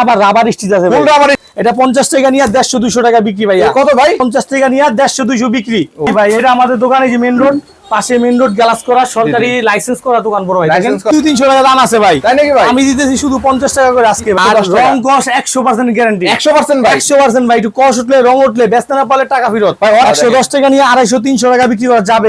আবার rubber stitch আছে এটা পঞ্চাশ টাকা নিয়ে দেড়শো দুইশো টাকা বিক্রি ভাই কত ভাই? পঞ্চাশ টাকা নিয়ে দেড়শো দুইশো বিক্রি। ভাই এটা আমাদের দোকানে যে মেন রোড পাশে মেন রোড গ্লাস করা সরকারি লাইসেন্স করা দোকান বড় ভাই। দুই তিনশো টাকা দাম আছে ভাই। তাই নাকি ভাই? আমি দিতেছি শুধু পঞ্চাশ টাকা করে আজকে আর রং একশো পার্সেন্ট গ্যারান্টি 100% ভাই। একশো পার্সেন্ট ভাই একটু কস উঠলে রং উঠলে বেচতে না পারলে টাকা ফেরত। ভাই, একশো দশ টাকা নিয়ে আড়াইশো তিনশো টাকা বিক্রি করা যাবে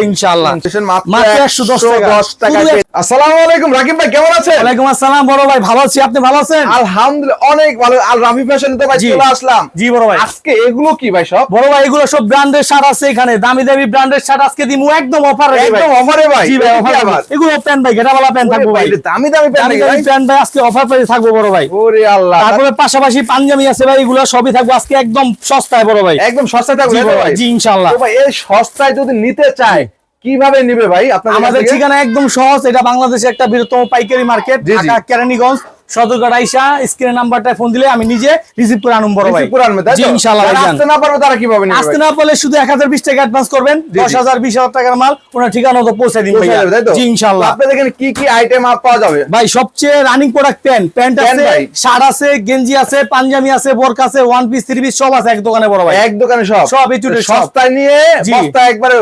মাত্র মাত্র 110 টাকা। 110 টাকা শুধু এক- আসসালামু আলাইকুম রাকিব ভাই কেমন আছেন? ওয়ালাইকুম আসসালাম বড় ভাই ভালো আছি। আপনি ভালো আছেন? আলহামদুলিল্লাহ অনেক ভালো। আর রাফি ফ্যাশন তো ভাই চলে আসলাম। জি বড় ভাই। আজকে এগুলো কি ভাই সব? বড় ভাই এগুলো সব ব্র্যান্ডের শার্ট আছে এখানে। দামি দামি ব্র্যান্ডের শার্ট আজকে দিমু একদম অফার একদম অফারে ভাই। জি ভাই অফার এগুলো প্যান্ট ভাই গেটাওয়ালা প্যান্ট থাকব ভাই। ভাই, দামি দামি প্যান্ট দামি নাকি ভাই। দামি প্যান্ট ভাই আজকে অফার প্রাইসে থাকব বড় ভাই। ওরে আল্লাহ। তারপরে পাশাপাশি পাঞ্জাবি আছে ভাই এগুলো সবই থাকব আজকে একদম সস্তায় বড় ভাই। একদম সস্তা থাকবে জি ভাই? ইনশাআল্লাহ। ভাই এই সস্তায় যদি নিতে চায় কীভাবে নিবে ভাই আপনাদের আমাদের ঠিকানা একদম সহজ এটা বাংলাদেশের একটা বৃহত্তম পাইকারি মার্কেট। ঢাকা কেরানীগঞ্জ। সদরঘাট আইসা স্ক্রিনের নাম্বারটা ফোন দিলে আমি নিজে রিসিভ করে আনুম বড় ভাই? ইনশাআল্লাহ আসতে না পারবে তারা কীভাবে আসতে না পারলে শুধু এক হাজার বিশ টাকা অ্যাডভান্স করবেন টাকার মাল ওনার ঠিকানা তো পৌঁছে দিন? জি আপনাদের এখানে কি কি আইটেম পাওয়া যাবে। ভাই সবচেয়ে রানিং প্রোডাক্ট প্যান্ট প্যান্ট আছে। শার্ট আছে গেঞ্জি আছে পাঞ্জাবি আছে বোরকা আছে ওয়ান পিস থ্রি পিস সব আছে এক দোকানে বড় ভাই। এক দোকানে সব। সব এই সস্তায় নিয়ে জি। বস্তা একবারে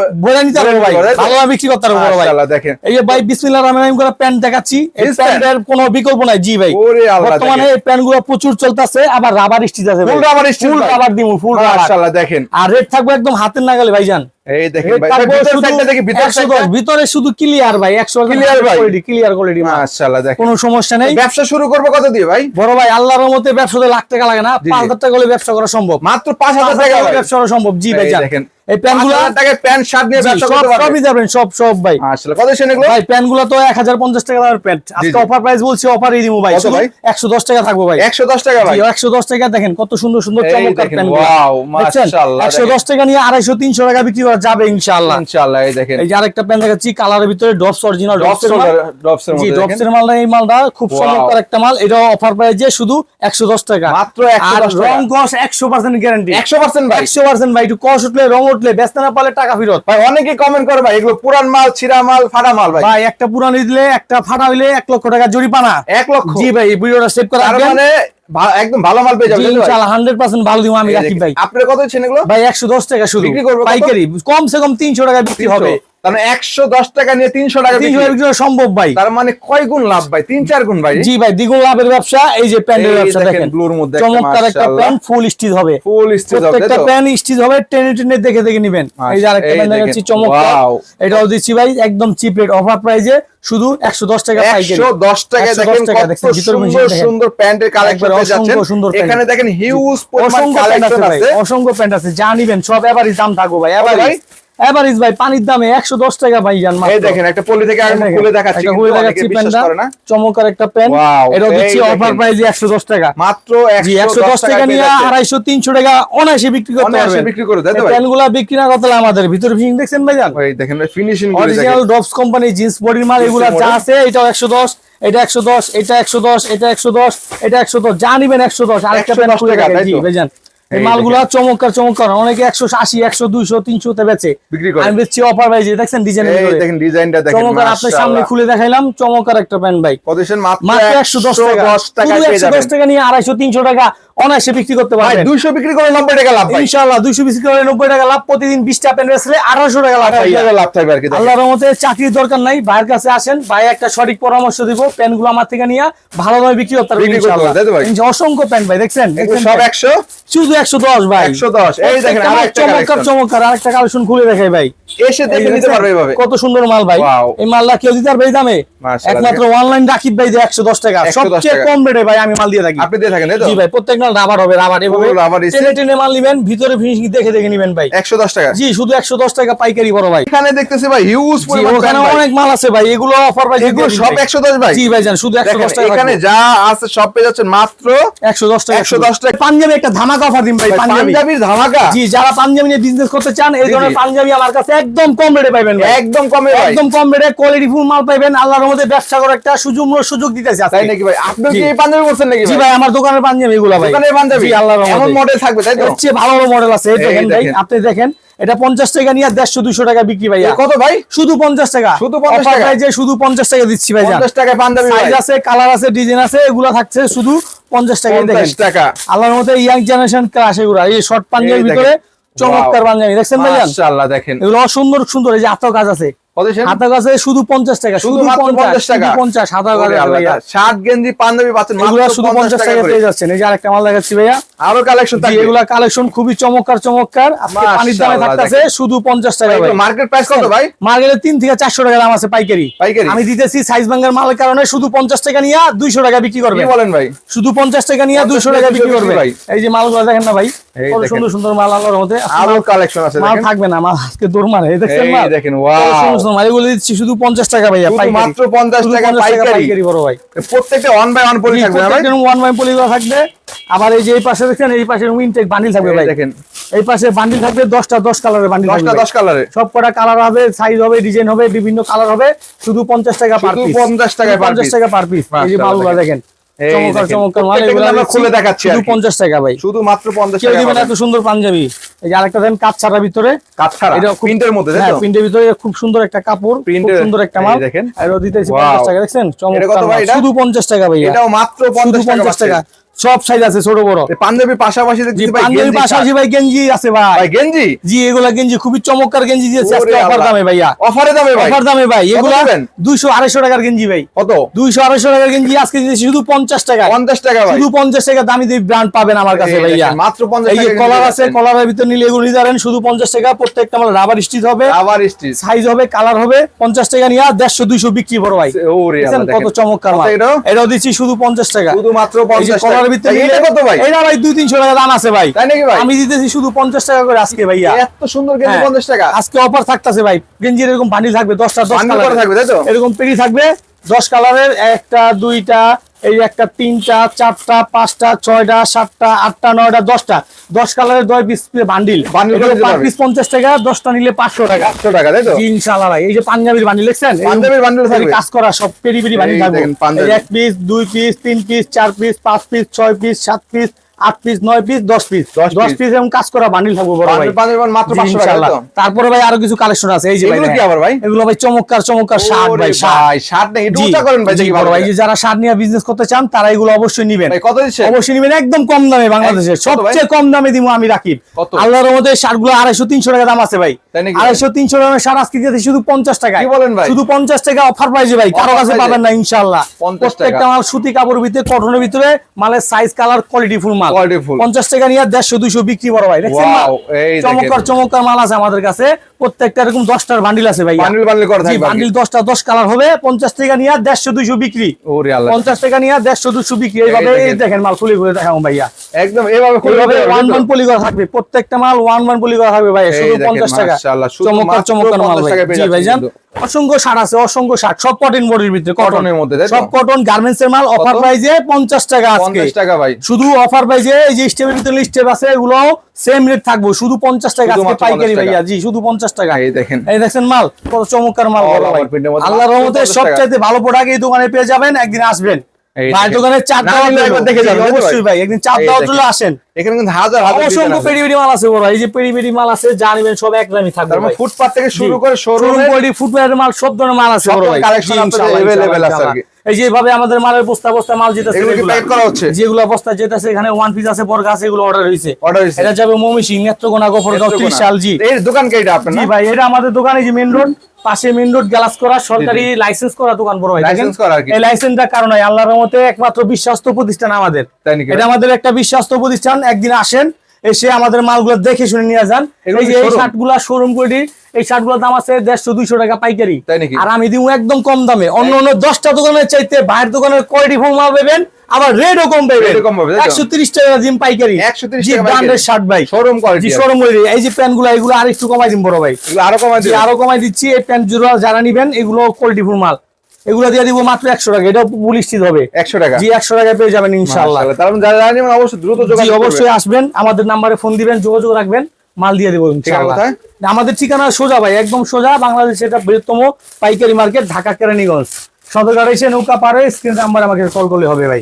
নিতে পারব ভাই। ভালো বিক্রি করতে পারব বড় ভাই। দেখেন। এই যে ভাই বিসমিল্লাহ রহমান রহিম করে প্যান্ট দেখাচ্ছি। এই প্যান্টের কোনো বিকল্প নাই। জি ভাই। ওরে আল্লাহ বর্তমানে এই প্যান্টগুলো প্রচুর চলতেছে আবার রাবার স্টিচ আছে full rubber stitch full rubber দিমু ফুল মাশাআল্লাহ দেখেন। আর রেট থাকবে একদম হাতের নাগালে ভাইজান। এই দেখেন রেট ভাই থাকবে ভিতর শুধু সাইডটা দেখি ভিতর 110 সাইডটা ভিতরে শুধু ক্লিয়ার ভাই 100 Clear ভাই। ক্লিয়ার কোয়ালিটি মাশাআল্লাহ দেখেন। কোনো সমস্যা নেই। ব্যবসা শুরু করব কত দিয়ে ভাই? বড় ভাই আল্লাহর রহমতে ব্যবসাতে লাখ টাকা লাগে না টাকা হলে ব্যবসা করা সম্ভব। মাত্র পাঁচ হাজার পাঁচ টাকা ব্যবসা করা সম্ভব। জি ভাই দেখেন এই প্যান্টগুলো পাঁচ হাজার টাকায় প্যান্ট শার্ট নিয়ে ব্যবসা করতে পারবে সবই যাবেন সব সব ভাই। মাশাআল্লাহ কত সেন এগুলো? ভাই প্যান্ট তো এক হাজার পঞ্চাশ টাকা দামের প্যান্ট। আজকে অফার প্রাইস বলছি অফার এই ভাই। টাকা থাকব ভাই। একশো দশ টাকা ভাই। একশো দশ টাকা দেখেন কত সুন্দর সুন্দর চমৎকার মাশাআল্লাহ, টাকা নিয়ে আড়াইশো তিনশো টাকা বিক্রি করা যাবে ইনশাআল্লাহ। ইনশাআল্লাহ এই দেখেন। এই যে আরেকটা প্যান্ট দেখাচ্ছি কালারের ভিতরে drops original drops drops drops এর জি মধ্যে ডপস এর মালটা এই মালটা খুব চমৎকার একটা মাল। এটা অফার প্রাইসে শুধু 110 টাকা। মাত্র 110 টাকা। রং কস 100% গ্যারান্টি 100% ভাই। 100% ভাই একটু কস উঠলে রং উঠলে বেচতে না পারলে টাকা ফেরত। ভাই অনেকে কমেন্ট করে ভাই এগুলো পুরান মাল ছিঁড়া মাল ফাটা মাল ভাই। ভাই একটা পুরান দিলে একটা ফাটা হইলে 1 লক্ষ টাকা জরিমানা। এক লক্ষ। জি ভাই ভিডিওটা সেভ করে মানে একদম ভালো মাল পেয়ে যাবেন ইনশাআল্লাহ 100% ভালো দিব আমি রাখি ভাই। আপনার কত ছেলেগুলো এগুলো? ভাই 110 টাকা শুধু। বিক্রি করব পাইকারি কম সে কম 300 টাকা বিক্রি হবে। তার মানে একশো দশ টাকা নিয়ে তিনশো টাকা 300 টাকা সম্ভব ভাই। তার মানে কয় গুণ লাভ ভাই? তিন চার গুণ ভাই? জি ভাই দ্বিগুণ লাভের ব্যবসা এই যে প্যান্টের এই ব্যবসা দেখেন, ব্লুর মধ্যে একটা চমৎকার একটা। প্যান্ট ফুল স্টিচ হবে। ফুল স্টিচ হবে তো? প্যান স্টিচ হবে টেনে টেনে দেখে দেখে নিবেন। এই যে আরেকটা প্যান দেখাচ্ছি চমৎকার। এটাও দিচ্ছি ভাই একদম চিপ রেট অফার প্রাইজে শুধু 110 টাকা পাইকারি। 110 টাকায় দেখেন কত সুন্দর। সুন্দর প্যান্টের কালেকশন পেয়ে যাচ্ছেন। এখানে দেখেন হিউজ পরিমাণ আছে কালেকশন আছে। অসংখ্য প্যান্ট আছে যা নিবেন সব এভারেজ দাম থাকব ভাই ভাই? এভারেজ ভাই পানির দামে 110 টাকা ভাই জান এই দেখেন একটা পলি থেকে আমি খুলে দেখাচ্ছি একটা কিন্তু খুলে অনেকে দেখাচ্ছি প্যান্টটা চমৎকার একটা প্যান্ট এটা দিচ্ছি অফার দেখেন। 110 টাকা মাত্র জি 110 টাকা নিয়ে পেয়ে যাচ্ছেন। 250 300 টাকা অনায়াসে বিক্রি করতে অনায়াসে বিক্রি করে, তাই ভাই? প্যান্টগুলা বিক্রি না করতে আমাদের ভিতরে ফিনিশিং দেখছেন ভাই জান এই দেখেন ফিনিশিং অরিজিনাল ডপস কোম্পানি জিন্স বডির মাল এগুলা যা। আছে এটাও 110 এটা 110 এটা 110 এটা 110 এটা 110 যা নিবেন 110 আরেকটা 110 প্যান্ট খুলে? ভাইজান এই মালগুলা চমৎকার চমৎকার। অনেকে 180 100 200 300 তে বেচে। বিক্রি করে। আমি বেচছি অফার ভাইজি দেখছেন ডিজাইন দেখেন ডিজাইনটা দেখেন চমৎকার আপনার সামনে খুলে দেখাইলাম চমৎকার একটা প্যান্ট ভাই। মাত্র মাত্র 110 টাকা। 110 টাকা শুধু পেয়ে যাবেন। 110 টাকা নিয়ে 250 300 টাকা অনায়াসে বিক্রি করতে ভাই পারবেন। 200 বিক্রি করে 90 টাকা লাভ ভাই। ইনশাআল্লাহ 200 বিক্রি করে 90 টাকা লাভ। প্রতিদিন 20 টা প্যান্ট বেচলে 1800 টাকা লাভ 28 ভাইয়া। লাভ থাকবে আর কি আল্লাহর চাকরির দরকার নাই। ভাইয়ের কাছে আসেন ভাই একটা সঠিক পরামর্শ দিব প্যান্টগুলো আমার থেকে নিয়ে ভালোভাবে বিক্রি করতে পারবেন ভাই? অসংখ্য প্যান্ট ভাই দেখছেন? সব? 100 শুধু 110 ভাই। 110 এই দেখেন আরেকটা চমৎকার চমৎকার। আরেকটা কালেকশন খুলে দেখাই ভাই। এসে দেখে নিতে পারবে এভাবে। কত সুন্দর মাল ভাই। এই মালটা কেউ দিতে পারবে এই দামে? একমাত্র অনলাইন রাকিব ভাই যে 110 টাকা। সবচেয়ে কম রেটে ভাই আমি মাল দিয়ে থাকি। আপনি দিয়ে থাকেন তাই তো? জি ভাই প্রত্যেক মাল রাবার হবে রাবার এভাবে। টেনে টেনে মাল নিবেন ভিতরে ফিনিশিং দেখে দেখে নিবেন ভাই। 110 টাকা। জি শুধু 110 টাকা পাইকারি বড় ভাই। এখানে দেখতেছি ভাই হিউজ পরিমাণ ওখানে অনেক মাল আছে ভাই এগুলো অফার ভাই এগুলো সব 110 ভাই। জি ভাই জান শুধু 110 দেখেন টাকা এখানে যা আছে সব পেয়ে যাচ্ছেন মাত্র 110 টাকা। 110 টাকা। পাঞ্জাবি একটা ধামাকা অফার দিন ভাই ভাই, পাঞ্জাবির ধামাকা। জি যারা পাঞ্জাবি নিয়ে বিজনেস করতে চান এই ধরনের পাঞ্জাবি আমার কাছে একদম কম রেটে পাবেন একদম কমে ভাই। একদম কম রেটে কোয়ালিটি ফুল মাল পাবেন আল্লাহর মধ্যে ব্যবসা করার একটা সুযোগ সুযোগ দিতেছে। তাই নাকি ভাই? আপনি কি এই পাঞ্জাবি পরছেন নাকি জি ভাই? ভাই আমার দোকানের পাঞ্জাবি এগুলো ভাই। দোকানের পাঞ্জাবি? জি আল্লাহর এমন মডেল থাকবে তাই তো? চেয়ে ভালো ভালো মডেল আছে। এই দেখেন ভাই আপনি দেখেন এটা পঞ্চাশ টাকা নিয়ে দেড়শো দুশো টাকা বিক্রি ভাইয়া। এ কত ভাই? শুধু পঞ্চাশ টাকা। শুধু 50 Offer টাকা? এ শুধু পঞ্চাশ টাকা দিচ্ছি ভাই পঞ্চাশ টাকায় পাঞ্জাবি সাইজ আছে কালার আছে ডিজাইন আছে এগুলো থাকছে শুধু পঞ্চাশ টাকা দেখেন। পঞ্চাশ টাকা। আল্লাহর মতো ইয়াং জেনারেশন ক্লাস এগুলো। এই শর্ট পাঞ্জাবির ভিতরে চমৎকার. পাঞ্জাবি দেখছেন ভাইয়া মাশাআল্লাহ দেখেন। এগুলো সুন্দর সুন্দর এই যে হাতাও গাছ আছে। কত সেন? হাতাও কাজ আছে শুধু পঞ্চাশ টাকা শুধু শুধু পঞ্চাশ টাকা। পঞ্চাশ হাতাও কাজ ওরে আছে আল্লাহ, ভাইয়া। শার্ট গেঞ্জি পাঞ্জাবি পাচ্ছেন এগুলো শুধু পঞ্চাশ টাকা পেয়ে যাচ্ছেন। এই যে আরেকটা মাল দেখাচ্ছি ভাইয়া। আরও কালেকশন এগুলা কালেকশন খুবই চমৎকার চমৎকার। পানির দামে থাকতেছে শুধু পঞ্চাশ টাকা মার্কেট প্রাইস কত ভাই? মার্কেটে তিন থেকে চারশো টাকা দাম আছে পাইকারি। পাইকারি? আমি দিতেছি সাইজ ভাঙ্গার মালের কারণে শুধু পঞ্চাশ টাকা নিয়ে দুইশো টাকা বিক্রি করবে। বলেন ভাই? শুধু পঞ্চাশ টাকা নিয়ে দুইশো টাকা বিক্রি করবে। ভাই। এই যে মালগুলো দেখেন না ভাই দেখেন। সুন্দর সুন্দর মাল আল্লাহর মধ্যে। আরও কালেকশন আছে মাল থাকবে না মাল আজকে দৌড় মারে এই মাল? দেখেন, মাল এগুলো দিচ্ছি শুধু পঞ্চাশ টাকা ভাইয়া মাত্র 50 টাকা পাইকারি। পাইকারি বড় ভাই। প্রত্যেকটা ওয়ান বাই ওয়ান পলি থাকবে ভাই? ওয়ান আবার এই যে এই পাশে দেখছেন এই পাশে উইনটেক বান্ডিল থাকবে ভাই। দেখেন। এই পাশে বান্ডিল থাকবে দশটা দশ কালারের বান্ডিল 10টা থাকবে 10 কালারে সব কটা কালার হবে সাইজ হবে ডিজাইন হবে বিভিন্ন কালার হবে শুধু পঞ্চাশ টাকা পার পিস 50 টাকায় per পঞ্চাশ piece। টাকা পার পিস এই যে মালগুলো দেখেন। চমৎকার চমৎকার মাল এগুলো আমরা খুলে দেখাচ্ছি শুধু কি। পঞ্চাশ টাকা ভাই শুধু মাত্র 50 টাকা দিবেন এত সুন্দর পাঞ্জাবি এই যে আরেকটা দেন কাজ ছাড়া ভিতরে কাজ ছাড়া এটা প্রিন্টের মধ্যে তাই হ্যাঁ প্রিন্টের ভিতরে খুব সুন্দর একটা কাপড় খুব সুন্দর একটা মাল দেখেন। আর দিতেছি Wow। পঞ্চাশ টাকা দেখছেন চমৎকার? শুধু পঞ্চাশ টাকা ভাই এটাও মাত্র শুধু 50 টাকা পঞ্চাশ টাকা পাচ্ছেন। সব সাইজ আছে ছোট বড়। এই পাঞ্জাবির পাশাপাশি পাঞ্জাবি পাশাপাশি ভাই গেঞ্জি আছে ভাই। গেঞ্জি? জি এগুলা গেঞ্জি খুবই চমৎকার গেঞ্জি দিয়েছে আজকে অফার দামে ভাইয়া। অফারে দামে অফার দামে ভাই। এগুলা দুইশো আড়াইশো টাকার গেঞ্জি ভাই। কত? দুইশো আড়াইশো টাকার গেঞ্জি আজকে দিয়েছি শুধু পঞ্চাশ টাকা 50 টাকা শুধু পঞ্চাশ টাকা দামি দিয়ে ব্র্যান্ড পাবেন আমার কাছে ভাইয়া। মাত্র 50 এই যে কলার আছে কলারের ভিতর নিলে এগুলো নিতে পারেন শুধু পঞ্চাশ টাকা প্রত্যেকটা আমার রাবার স্টিচ হবে। আবার স্টিচ সাইজ হবে কালার হবে পঞ্চাশ টাকা নিয়ে দেড়শো দুইশো বিক্রি বড় ভাই। কত চমৎকার এটাও? দিচ্ছি শুধু পঞ্চাশ টাকা। শুধু মাত্র এই যে 50 কলারের টাকা ভিতরে এটা কত ভাই? এটা ভাই দুই তিনশো টাকা দাম আছে ভাই। তাই নাকি ভাই? আমি দিতেছি শুধু পঞ্চাশ টাকা করে আজকে ভাইয়া। এত সুন্দর গেঞ্জি হ্যাঁ। 50 টাকা। আজকে অফার থাকতেছে ভাই। গেঞ্জির এরকম বান্ডিল থাকবে কালার থাকবে তাই তো? এরকম পেরি থাকবে দশ কালারের একটা দুইটা এই একটা তিনটা চারটা পাঁচটা ছয়টা সাতটা আটটা নয়টা দশটা। দশ কালারের দশ পিস বান্ডিল। পিস পঞ্চাশ টাকা দশটা নিলে পাঁচশো টাকা। 500 টাকা তাই তো? ভাই এই যে পাঞ্জাবির বান্ডিল দেখছেন? পাঞ্জাবির বান্ডিল কাজ করা সব পেরি পেরি বান্ডিল থাকবে। এক পিস দুই পিস তিন পিস চার পিস পাঁচ পিস ছয় পিস সাত পিস আট পিস নয় পিস দশ পিস দশ দশ পিস এরকম কাজ করা বান্ডিল থাকবে বড় ভাই। পাঞ্জাবি পাঞ্জাবি মাত্র জি, 500 টাকা তাই ইনশাআল্লাহ। তো? তারপরে ভাই আরও কিছু কালেকশন আছে এই যে ভাই এগুলো কি দেখেন। আবার ভাই? এগুলো ভাই চমৎকার চমৎকার শার্ট ভাই করেন ভাই বড় ভাই যারা শার্ট নিয়ে বিজনেস করতে চান তারা এগুলো অবশ্যই নিবেন। কত দিচ্ছে? অবশ্যই নিবেন একদম কম দামে বাংলাদেশে। সবচেয়ে কম দামে দিব আমি রাকিব। আল্লাহর মধ্যে শার্টগুলো আড়াইশো তিনশো টাকা দাম আছে ভাই। আড়াইশো তিনশো টাকা শার্ট আজকে দিয়েছে শুধু পঞ্চাশ টাকা। বলেন ভাই? শুধু পঞ্চাশ টাকা অফার পাইছে ভাই কারও কাছে পাবেন না ইনশাল্লাহ। প্রত্যেকটা মাল সুতি কাপড়ের ভিতরে কটনের ভিতরে মালের সাইজ কালার কোয়ালিটি ফুল মাল। পঞ্চাশ টাকা নিয়ে দেড়শো দুইশো বিক্রি বড় ভাই দেখছেন। চমৎকার চমৎকার মাল আছে আমাদের কাছে। প্রত্যেকটা এরকম দশটার বান্ডিল আছে ভাই বান্ডিল দশটা দশ কালার হবে পঞ্চাশ টাকা নিয়ে দেড়শো দুইশো বিক্রি। পঞ্চাশ টাকা নিয়ে দেড়শো দুশো বিক্রি। এইভাবে। দেখেন মাল খুলে খুলে দেখাবো ভাইয়া। একদম এভাবে খুলে এইভাবে দিতে ওয়ান ওয়ান পলি করা থাকবে প্রত্যেকটা মাল ওয়ান ওয়ান পলি করা থাকবে ভাই শুধু দেখেন, পঞ্চাশ টাকা। চমৎকার চমৎকার মাল 50 ভাই। টাকায় পেয়ে জি ভাইজান অসংখ্য শার্ট আছে অসংখ্য শার্ট সব কটন বডির ভিতরে কটনের মধ্যে, সব কটন গার্মেন্টস এর মাল অফার কত? প্রাইজে পঞ্চাশ টাকা আজকে। 50 টাকা ভাই। শুধু অফার প্রাইজে এই যে স্টেপের ভিতরে স্টেপ আছে এগুলো সেম রেট থাকব শুধু পঞ্চাশ টাকা আজকে পাইকারি ভাইয়া। জি শুধু পঞ্চাশ টাকা। এই দেখেন। এই মাল কত চমৎকার মাল আল্লাহর রহমতে সবচাইতে ভালো প্রোডাক্ট এই দোকানে পেয়ে যাবেন একদিন আসবেন। ভাই দোকানে চার দেখে যাবেন, অবশ্যই ভাই একদিন চার আসেন। এখানে কিন্তু হাজার হাজার অসংখ্য মাল আছে বড় এই যে মাল আছে যা নিবেন সব এক দামই থাকবে মানে ভাই। ফুটপাত থেকে শুরু করে শোরুম ফুটপাথের কোয়ালিটি মাল সব ধরনের মাল আছে সব বড় ভাই। ধরনের আপনাদের ইনশাআল্লাহ, আছে আর কি। এই যে এইভাবে আমাদের মালের বস্তা বস্তা মাল যেতেছে? যেগুলো বস্তা যেতেছে এখানে ওয়ান পিস আছে বর্গা আছে এগুলো অর্ডার হয়েছে এটা যাবে মমিসিং নেত্রকোনা নেত্রকোনা। ত্রিশাল জি। এই দোকান কে এটা আপনার জি ভাই এটা আমাদের দোকান যে মেন রোড পাশে মেন রোড গ্লাস করা সরকারি লাইসেন্স করা দোকান বড় ভাই License করা কি। এই লাইসেন্সটা কারণ আল্লাহর রহমতে একমাত্র বিশ্বস্ত প্রতিষ্ঠান আমাদের। এটা আমাদের একটা বিশ্বস্ত প্রতিষ্ঠান একদিন আসেন এসে আমাদের মালগুলো দেখে শুনে নিয়ে যান। এই যে এই showroom? শার্টগুলা শোরুম কোয়ালিটি এই শার্টগুলোর দাম আছে দেড়শো দুইশো টাকা পাইকারি। তাই নাকি? আর আমি দিব একদম কম দামে। অন্য অন্য দশটা দোকানের চাইতে বাইরের দোকানের কোয়ালিটি ফোন মাল পাবেন আবার রেটও কম পাবেন। একশো তিরিশ টাকা দিন পাইকারি। 130 জি টাকা পাইকারি। ব্র্যান্ডের শার্ট ভাই। শোরুম কোয়ালিটি শোরুম কোয়ালিটি এই যে প্যান্টগুলো এগুলো আর একটু কমাই দিন বড় ভাই। আরও কমাই আরও কমাই দিচ্ছি। এই প্যান্ট জোড়া যারা নিবেন এগুলো কোয়ালিটি ফুল মাল। এগুলো দিয়ে দিব মাত্র একশো টাকা। এটাও পুলিশিত হবে। 100 টাকা। জি একশো টাকা পেয়ে যাবেন ইনশাল্লাহ মানে অবশ্যই দ্রুত অবশ্যই আসবেন আমাদের নাম্বারে ফোন দিবেন যোগাযোগ রাখবেন মাল দিয়ে দেবো? আমাদের ঠিকানা সোজা ভাই একদম সোজা বাংলাদেশের এটা বৃহত্তম পাইকারি মার্কেট ঢাকা কেরানীগঞ্জ। সদরঘাট সে নৌকা পারে স্ক্রিন নাম্বার আমাকে কল করলে হবে ভাই।